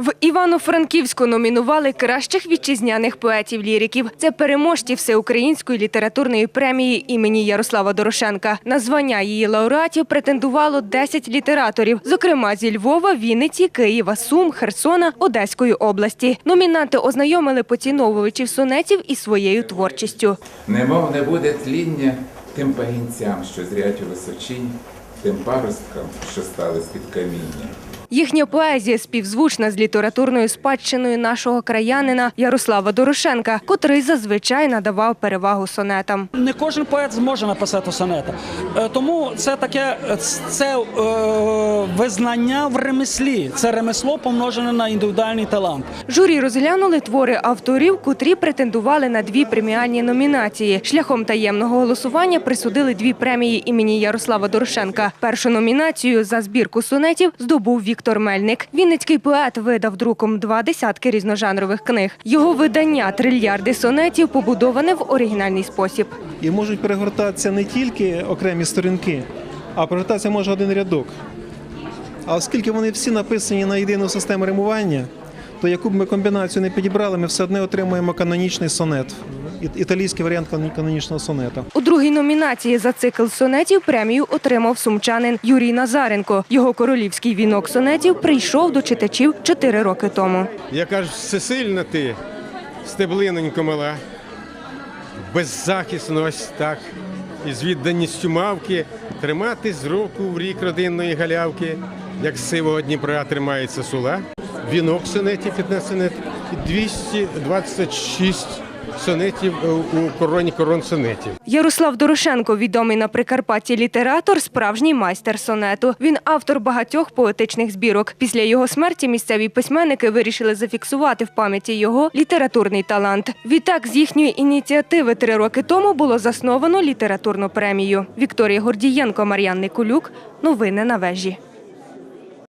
В Івано-Франківську номінували кращих вітчизняних поетів-ліриків. Це переможці всеукраїнської літературної премії імені Ярослава Дорошенка. На звання її лауреатів претендувало 10 літераторів, зокрема зі Львова, Вінниці, Києва, Сум, Херсона, Одеської області. Номінанти ознайомили поціновувачів сонетів із своєю творчістю. Немов не буде тління тим пагінцям, що зрять у височинь, тим паросткам, що стали з-під каміння. Їхня поезія співзвучна з літературною спадщиною нашого краянина Ярослава Дорошенка, котрий зазвичай надавав перевагу сонетам. Не кожен поет зможе написати сонета. Е, Тому це таке це е, визнання в ремеслі. Це ремесло помножене на індивідуальний талант. Журі розглянули твори авторів, котрі претендували на дві преміальні номінації. Шляхом таємного голосування присудили дві премії імені Ярослава Дорошенка. Першу номінацію за збірку сонетів здобув Віктор Мельник. Вінницький поет видав друком два десятки різножанрових книг. Його видання трильярди сонетів побудоване в оригінальний спосіб. і можуть перегортатися не тільки окремі сторінки, а перегортатися може один рядок. А оскільки вони всі написані на єдину систему римування, то яку б ми комбінацію не підібрали, ми все одно отримуємо канонічний сонет, італійський варіант канон- канонічного сонета. У другій номінації за цикл сонетів премію отримав сумчанин Юрій Назаренко. Його королівський вінок сонетів прийшов до читачів чотири роки тому. Яка ж всесильна ти, стеблинонько мала, беззахисно ось так, із відданістю мавки, тримати з року в рік родинної галявки, як з сивого Дніпра тримається сула. Вінок сонетів, 15 сонетів, і 226 сонетів е, у короні корон сонетів. Ярослав Дорошенко, відомий на Прикарпатті літератор, справжній майстер сонету. Він автор багатьох поетичних збірок. Після його смерті місцеві письменники вирішили зафіксувати в пам'яті його літературний талант. Відтак, з їхньої ініціативи три роки тому було засновано літературну премію. Вікторія Гордієнко, Мар'ян Никулюк. Новини на вежі.